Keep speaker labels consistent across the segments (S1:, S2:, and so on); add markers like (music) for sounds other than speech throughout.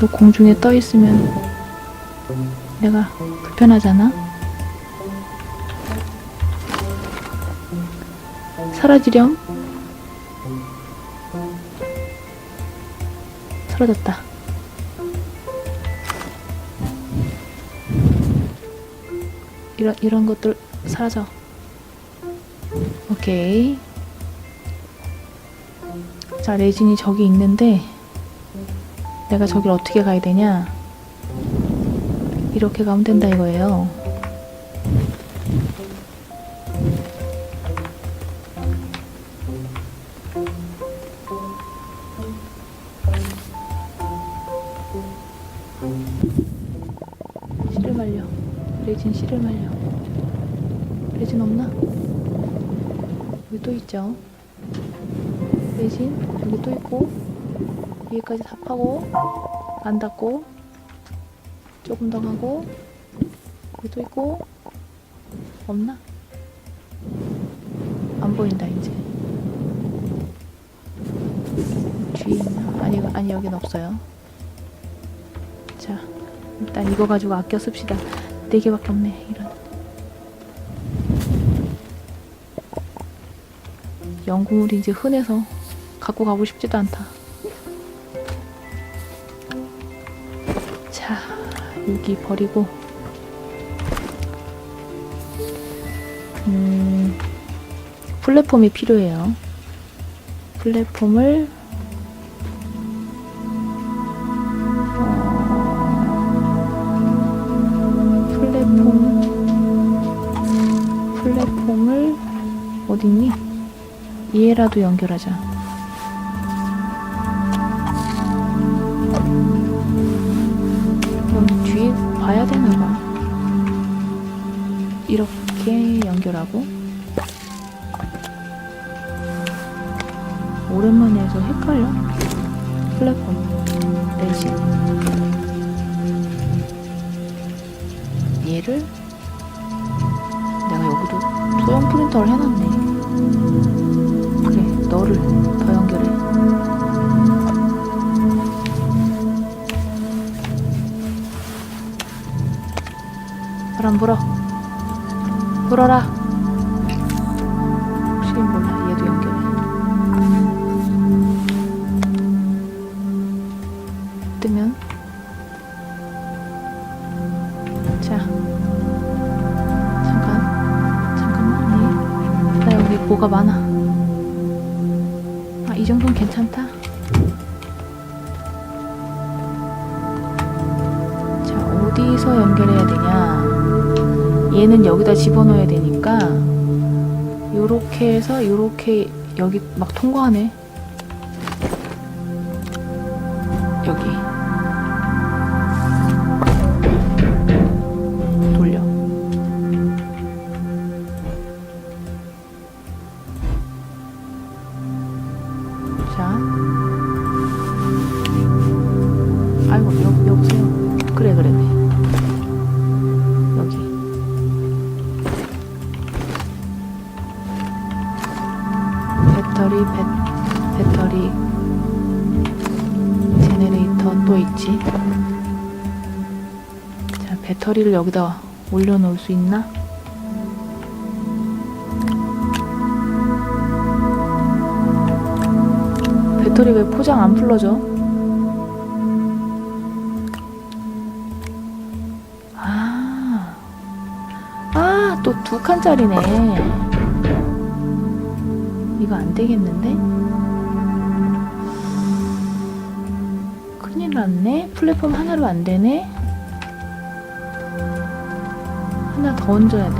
S1: 너 공중에 떠 있으면 내가 불편하잖아. 사라지렴. 사라졌다. 이런 이런 것들 사라져. 오케이. 자, 레진이 저기 있는데 내가 저길 어떻게 가야 되냐? 이렇게 가면 된다 이거예요. 씨를 말려. 레진 씨를 말려. 레진 없나? 여기 또 있죠. 레진 여기 또 있고 위에까지 다 파고 안 닿고 조금 더 가고 여기 또 있고 없나? 안 보인다 이제. 뒤에 있나? 아니 아니 여긴 없어요. 자 일단 이거 가지고 아껴 씁시다. 네 개밖에 없네 이런. 연구물이 이제 흔해서 갖고 가고 싶지도 않다 여기 버리고 음 플랫폼이 필요해요 플랫폼을 어, 플랫폼 플랫폼을 어딨니? 얘라도 연결하자. 봐야 되나봐. 이렇게 연결하고. 오랜만에 해서 헷갈려. 플랫폼. 레지. 얘를 내가 여기도 소형 프린터를 해놨네. 그래, 너를 바람 불어. 불어라. 혹시 몰라, 얘도 연결해. 뜨면. 자. 잠깐. 잠깐만. 네. 나 여기 뭐가 많아. 아, 이 정도는 괜찮다. 자, 어디서 연결해야 되냐? 얘는 여기다 집어넣어야 되니까 요렇게 해서 요렇게 여기 막 통과하네. 여기. 돌려. 자. 아이고, 여, 여보세요. 그래, 그래, 배터리를 여기다 올려놓을 수 있나? 배터리 왜 포장 안 풀러져? 아, 아, 또 두 칸짜리네. 이거 안 되겠는데? 큰일 났네. 플랫폼 하나로 안 되네. 하나 더 얹어야 돼.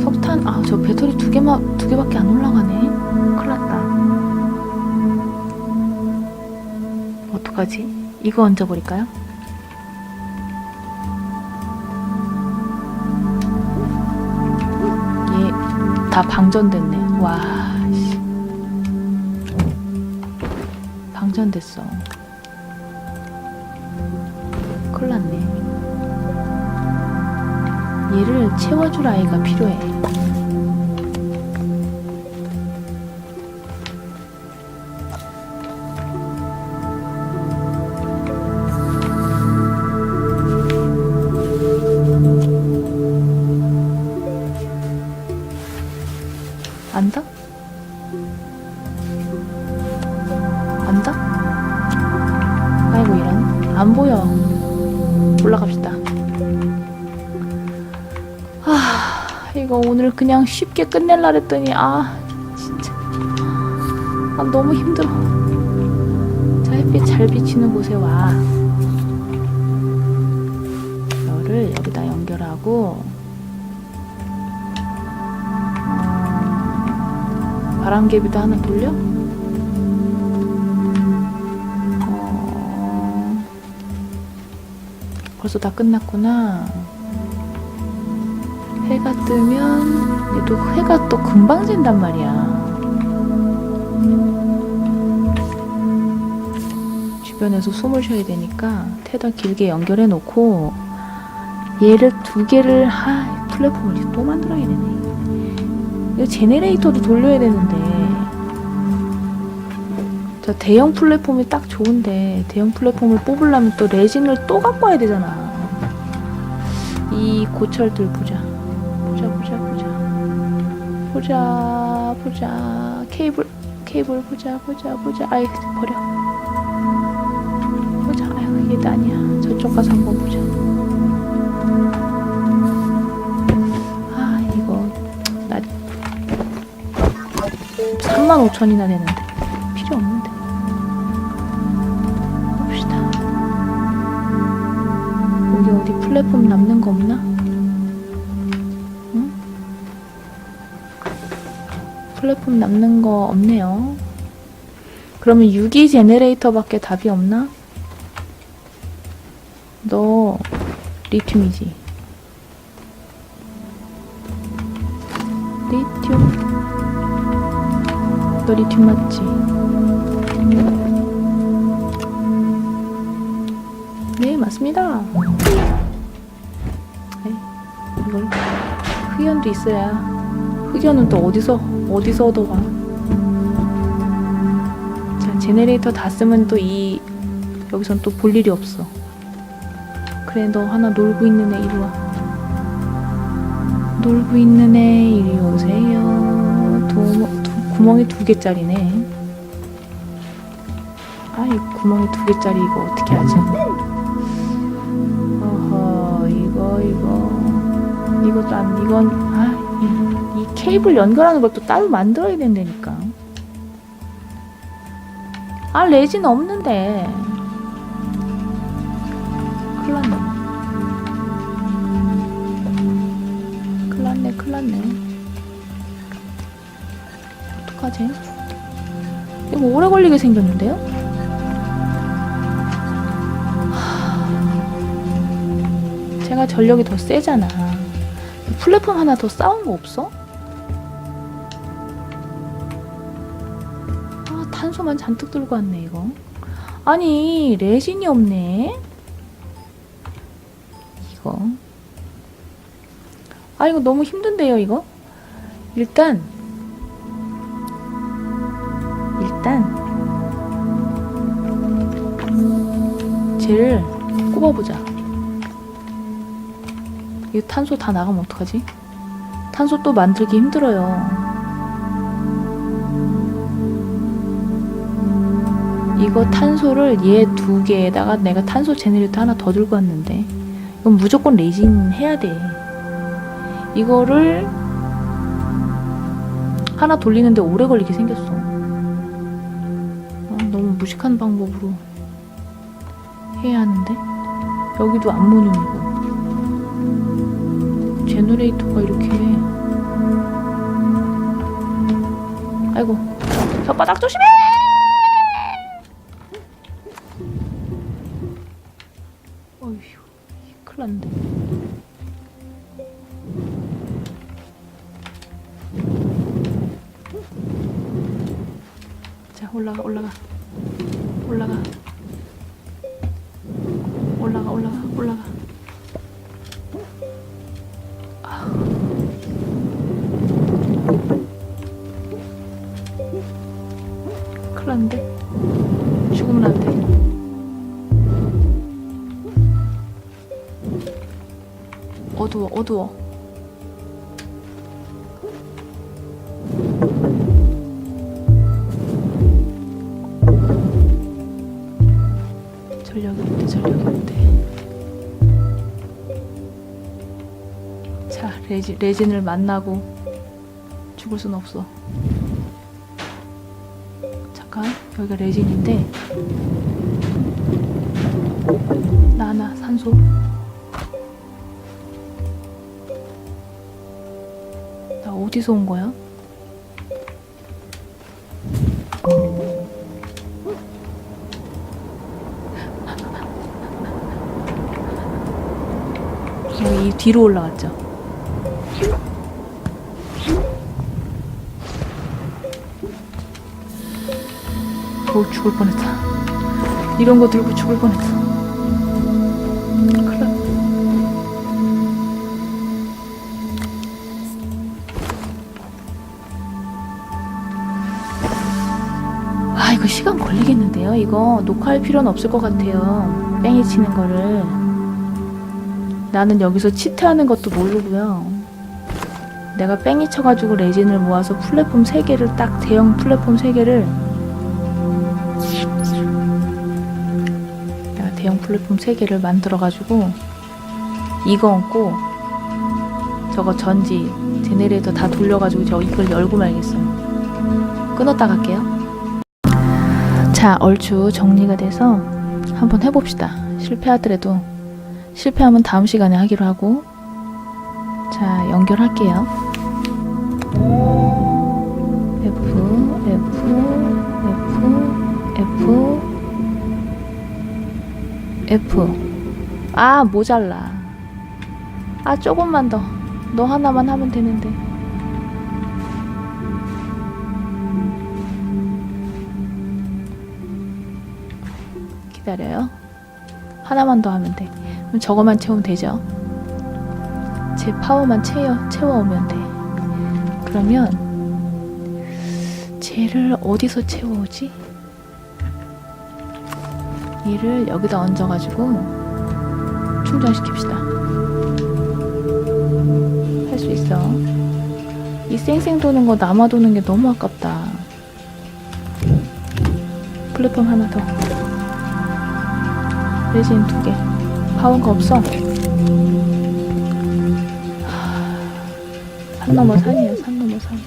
S1: 석탄, 아, 저 배터리 두 개만, 두 개밖에 안 올라가네. 큰일 났다. 어떡하지? 이거 얹어버릴까요? 얘다 방전됐네. 와, 씨. 방전됐어. 큰일 났네. 얘를 채워줄 아이가 필요해. 쉽게 끝낼라 했더니 아 진짜. 아 너무 힘들어. 자 햇빛 잘 비치는 곳에 와. 열을 여기다 연결하고. 어, 바람개비도 하나 돌려? 어, 벌써 다 끝났구나. 해가 뜨면 얘도 해가 또 금방 진단 말이야. 주변에서 숨을 쉬어야 되니까 테다 길게 연결해 놓고 얘를 두 개를 하 플랫폼을 이제 또 만들어야 되네. 이거 제네레이터도 돌려야 되는데 저 대형 플랫폼이 딱 좋은데 대형 플랫폼을 뽑으려면 또 레진을 또 갖고 와야 되잖아. 이 고철들 보자. 보자 보자. 케이블 케이블 보자 보자 보자. 아이 버려. 보자. 아유 얘도 아니야. 저쪽 가서 한번 보자. 아 이거 나 3만 5천이나 되는데 필요 없는데 봅시다 여기 어디 플랫폼 남는 거 없나? 플랫폼 남는 거 없네요 그러면 유기 제네레이터밖에 답이 없나? 너 리튬이지 리튬 너 리튬 맞지? 네, 맞습니다. 에이, 이걸 흑연도 있어야 흑연은 또 어디서 어디서 얻어와? 자, 제네레이터 다 쓰면 또 이 여기선 또 볼 일이 없어. 그래, 너 하나 놀고 있는 애 이리 와. 놀고 있는 애 이리 오세요. 도, 두, 구멍이 두 개짜리네. 아, 이 구멍이 두 개짜리 이거 어떻게 하지? 어허, 이거 이거 이것도 안 이건 아, 이, 이 케이블 연결하는 것도 따로 만들어야 된다니까. 아, 레진 없는데. 큰일 났네. 큰일 났네, 큰일 났네. 어떡하지? 이거 오래 걸리게 생겼는데요? 하... 제가 전력이 더 세잖아. 플랫폼 하나 더 싸운 거 없어? 아, 탄소만 잔뜩 들고 왔네, 이거. 아니, 레진이 없네? 이거. 아, 이거 너무 힘든데요, 이거? 일단, 일단 쟤를 꼽아보자. 이거 탄소 다 나가면 어떡하지? 탄소 또 만들기 힘들어요. 이거 탄소를 얘 두 개에다가 내가 탄소 제네레이터 하나 더 들고 왔는데 이건 무조건 레진 해야 돼. 이거를 하나 돌리는데 오래 걸리게 생겼어. 아, 너무 무식한 방법으로 해야 하는데 여기도 암모늄이고 제너레이터가 이렇게 아이고 혓바닥 조심해 자 올라가 올라가. 올라가. 올라가 올라가 올라가. 큰일 났는데? 죽으면 안돼. 어두워 어두워. 레진, 레진을 만나고 죽을 순 없어 잠깐 여기가 레진인데 나나 산소 나 어디서 온 거야? 이 뒤로 올라갔죠. 오 죽을 뻔했다. 이런 거 들고 죽을 뻔했어. 큰일 났아 이거 시간 걸리겠는데요? 이거 녹화할 필요는 없을 것 같아요. 뺑이 치는 거를. 나는 여기서 치트하는 것도 모르고요. 내가 뺑이 쳐가지고 레진을 모아서 플랫폼 3개를 딱 대형 플랫폼 3개를 플랫폼 3개를 만들어가지고 이거 얹고 저거 전지 제네레이터 다 돌려가지고 저 이걸 열고 말겠어요. 끊었다 갈게요. 자, 얼추 정리가 돼서 한번 해봅시다. 실패하더라도 실패하면 다음 시간에 하기로 하고 자, 연결할게요. F, F, F, F, F. 아, 모자라. 아, 조금만 더. 너 하나만 하면 되는데. 기다려요. 하나만 더 하면 돼. 그럼 저거만 채우면 되죠. 제 파워만 채워, 채워오면 돼. 그러면 쟤를 어디서 채워오지? 얘를 여기다 얹어가지고 충전시킵시다. 할 수 있어. 이 쌩쌩 도는 거 남아 도는 게 너무 아깝다. 플랫폼 하나 더. 레진 두 개. 파워가 없어. 하, 산 넘어 산이에요. 산 넘어 산.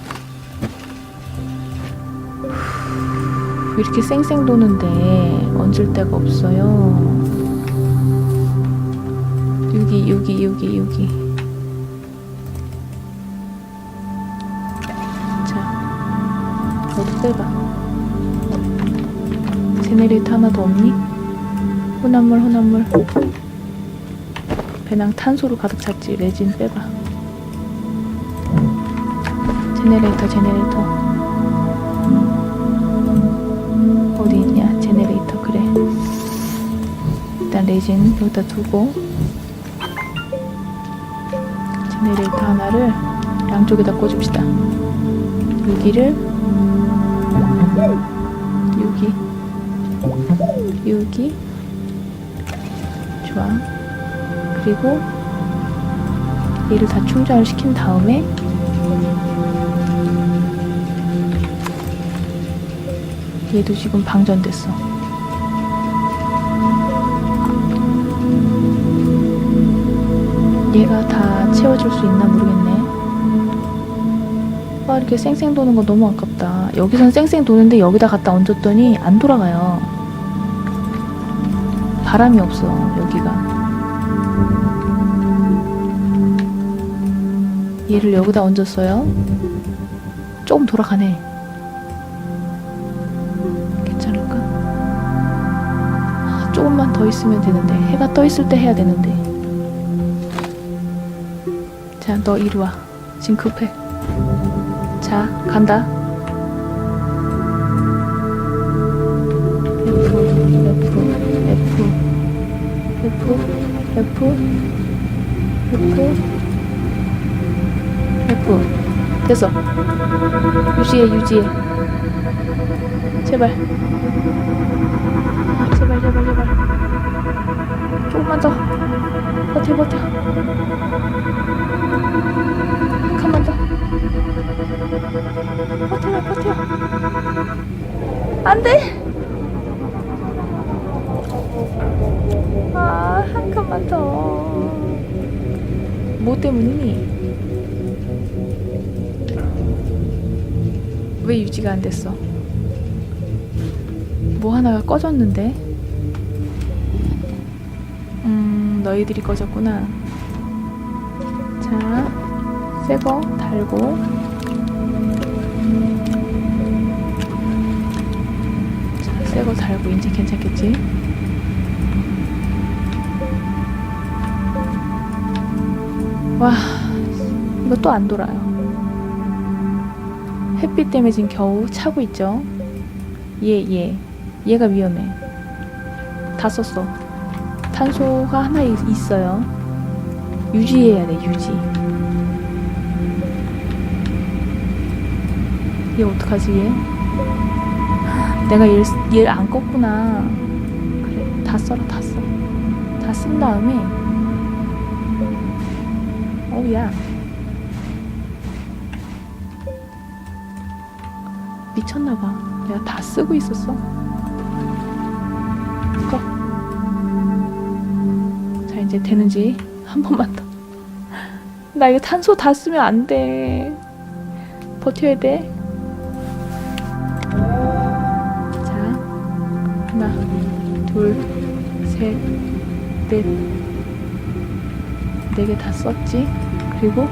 S1: 이렇게 쌩쌩 도는데 얹을 데가 없어요. 여기 여기 여기 여기. 자, 너도 빼봐. 제네레이터 하나 더 없니? 혼합물 혼합물 배낭 탄소로 가득 찼지 레진 빼봐 제네레이터 제네레이터 레진 여기다 두고 제네레이터 하나를 양쪽에다 꽂읍시다. 여기를 여기 여기 좋아. 그리고 얘를 다 충전을 시킨 다음에 얘도 지금 방전됐어 얘가 다 채워줄 수 있나 모르겠네. 아 이렇게 쌩쌩 도는 거 너무 아깝다. 여기선 쌩쌩 도는데 여기다 갖다 얹었더니 안 돌아가요. 바람이 없어 여기가. 얘를 여기다 얹었어요? 조금 돌아가네. 괜찮을까? 아, 조금만 더 있으면 되는데. 해가 떠 있을 때 해야 되는데 자 너 이리 와 지금 급해 자 간다 됐어 유지해 유지해 제발 아, 제발 제발 제발 조금만 더 더, 버텨 버텨 버텨라 버텨. 안돼. 아한 칸만 더뭐 때문이니? 왜 유지가 안 됐어? 뭐 하나가 꺼졌는데? 음 너희들이 꺼졌구나. 자 새거 달고 새거 달고 이제 괜찮겠지? 와 이거 또 안 돌아요. 햇빛 때문에 지금 겨우 차고 있죠? 얘 얘. 얘가 위험해. 다 썼어. 탄소가 하나 있- 있어요. 유지해야 돼 유지. 얘 어떡하지 얘 내가 얘를, 쓰- 얘를 안 껐구나 그래 다 써라 다 써 다 쓴 다음에 어우야 미쳤나봐 내가 다 쓰고 있었어 꺼. 자 이제 되는지 한 번만 더. (laughs) 나 이거 탄소 다 쓰면 안 돼. 버텨야 돼. 둘, 셋, 넷, 네 개 다 썼지? 그리고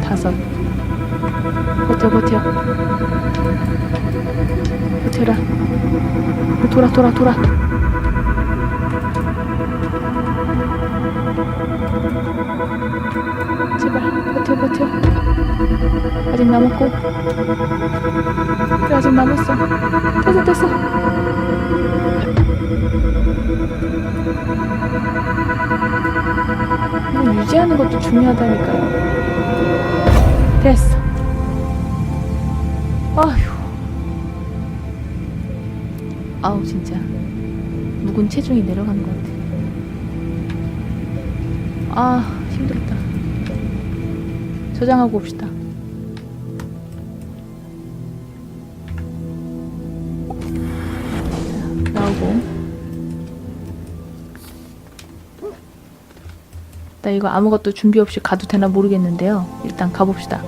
S1: 다섯. 버텨 버텨. 버텨라. 돌아 돌아 돌아. 제발 버텨 버텨 아직 남았고 그래, 아직 남았어 됐어 됐어 하는 것도 중요하다니까요. 됐어. 아휴. 아우 진짜. 묵은 체중이 내려가는 것 같아. 아 힘들었다. 저장하고 옵시다. 자, 나오고 나 이거 아무것도 준비 없이 가도 되나 모르겠는데요 일단 가봅시다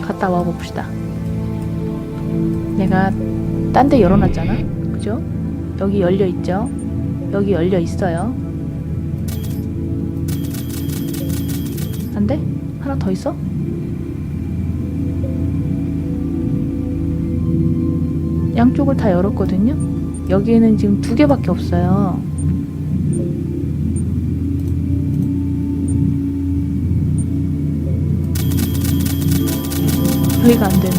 S1: 갔다 와 봅시다 내가 딴 데 열어놨잖아 그죠? 여기 열려 있죠? 여기 열려 있어요 안 돼? 하나 더 있어? 양쪽을 다 열었거든요? 여기에는 지금 두 개밖에 없어요. 여기가 안 되네.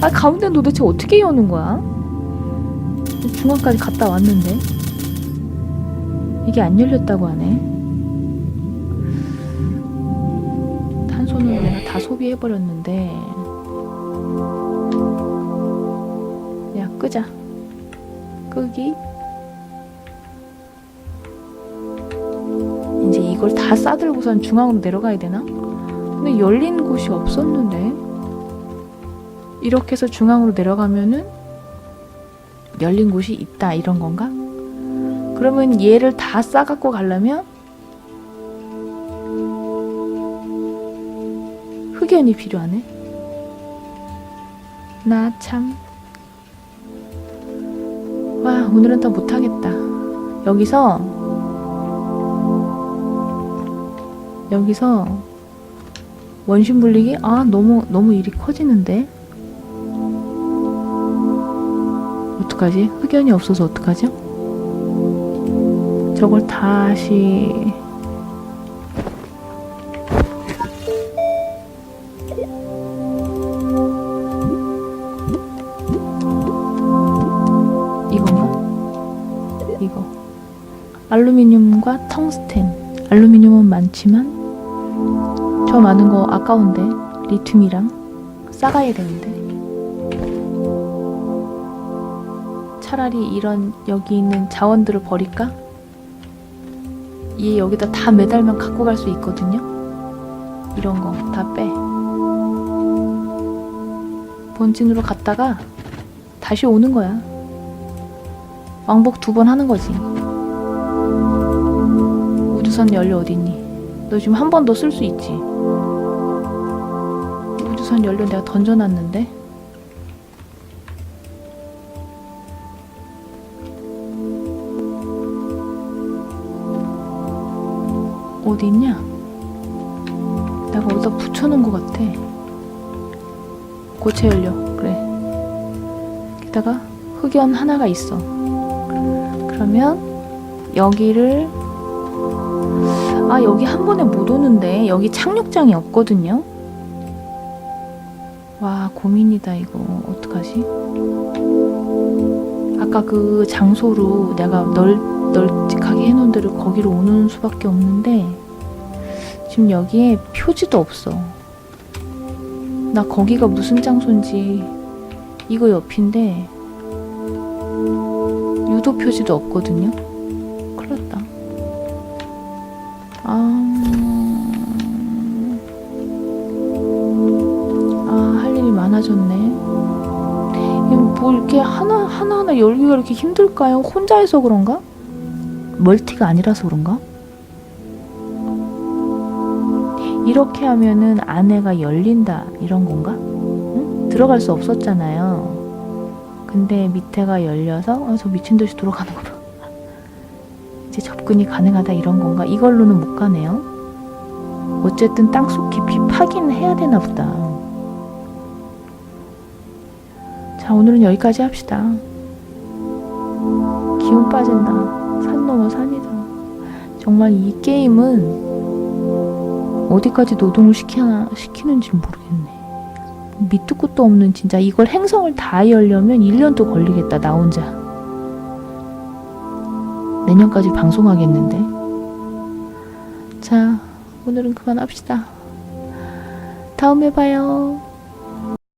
S1: 아, 가운데는 도대체 어떻게 여는 거야? 중앙까지 갔다 왔는데. 이게 안 열렸다고 하네. 탄소는 내가 다 소비해버렸는데. 야, 끄자. 끄기. 이제 이걸 다 싸들고선 중앙으로 내려가야 되나? 근데 열린 곳이 없었는데. 이렇게 해서 중앙으로 내려가면은 열린 곳이 있다 이런 건가? 그러면 얘를 다 싸갖고 가려면 흑연이 필요하네. 나 참. 와, 오늘은 더 못하겠다. 여기서, 여기서, 원심 불리기? 아, 너무, 너무 일이 커지는데? 어떡하지? 흑연이 없어서 어떡하죠? 저걸 다시, 이건가? 이거. 알루미늄과 텅스텐. 알루미늄은 많지만 저 많은 거 아까운데 리튬이랑 싸가야 되는데 차라리 이런 여기 있는 자원들을 버릴까? 얘 여기다 다 매달면 갖고 갈 수 있거든요. 이런 거 다 빼. 본진으로 갔다가 다시 오는 거야. 왕복 두 번 하는 거지. 우주선 연료 어딨니? 너 지금 한 번 더 쓸 수 있지. 우주선 연료 내가 던져놨는데. 어디 있냐? 내가 어디다 붙여놓은 것 같아. 고체 연료, 그래. 게다가 흑연 하나가 있어. 그러면 여기를 아 여기 한 번에 못 오는데 여기 착륙장이 없거든요. 와 고민이다 이거 어떡하지? 아까 그 장소로 내가 널 널찍하게 해놓은 대로 거기로 오는 수밖에 없는데 지금 여기에 표지도 없어. 나 거기가 무슨 장소인지 이거 옆인데 유도 표지도 없거든요. 하나, 하나하나 열기가 이렇게 힘들까요? 혼자 해서 그런가? 멀티가 아니라서 그런가? 이렇게 하면은 안에가 열린다, 이런 건가? 응? 들어갈 수 없었잖아요. 근데 밑에가 열려서, 어, 저 미친 듯이 돌아가는 거 봐. (laughs) 이제 접근이 가능하다, 이런 건가? 이걸로는 못 가네요. 어쨌든 땅속 깊이 파긴 해야 되나 보다. 자, 오늘은 여기까지 합시다. 기운 빠진다. 산 넘어 산이다. 정말 이 게임은 어디까지 노동을 시키나, 시키는지 모르겠네. 밑도 끝도 없는 진짜 이걸 행성을 다 열려면 1년도 걸리겠다, 나 혼자. 내년까지 방송하겠는데. 자, 오늘은 그만합시다. 다음에 봐요.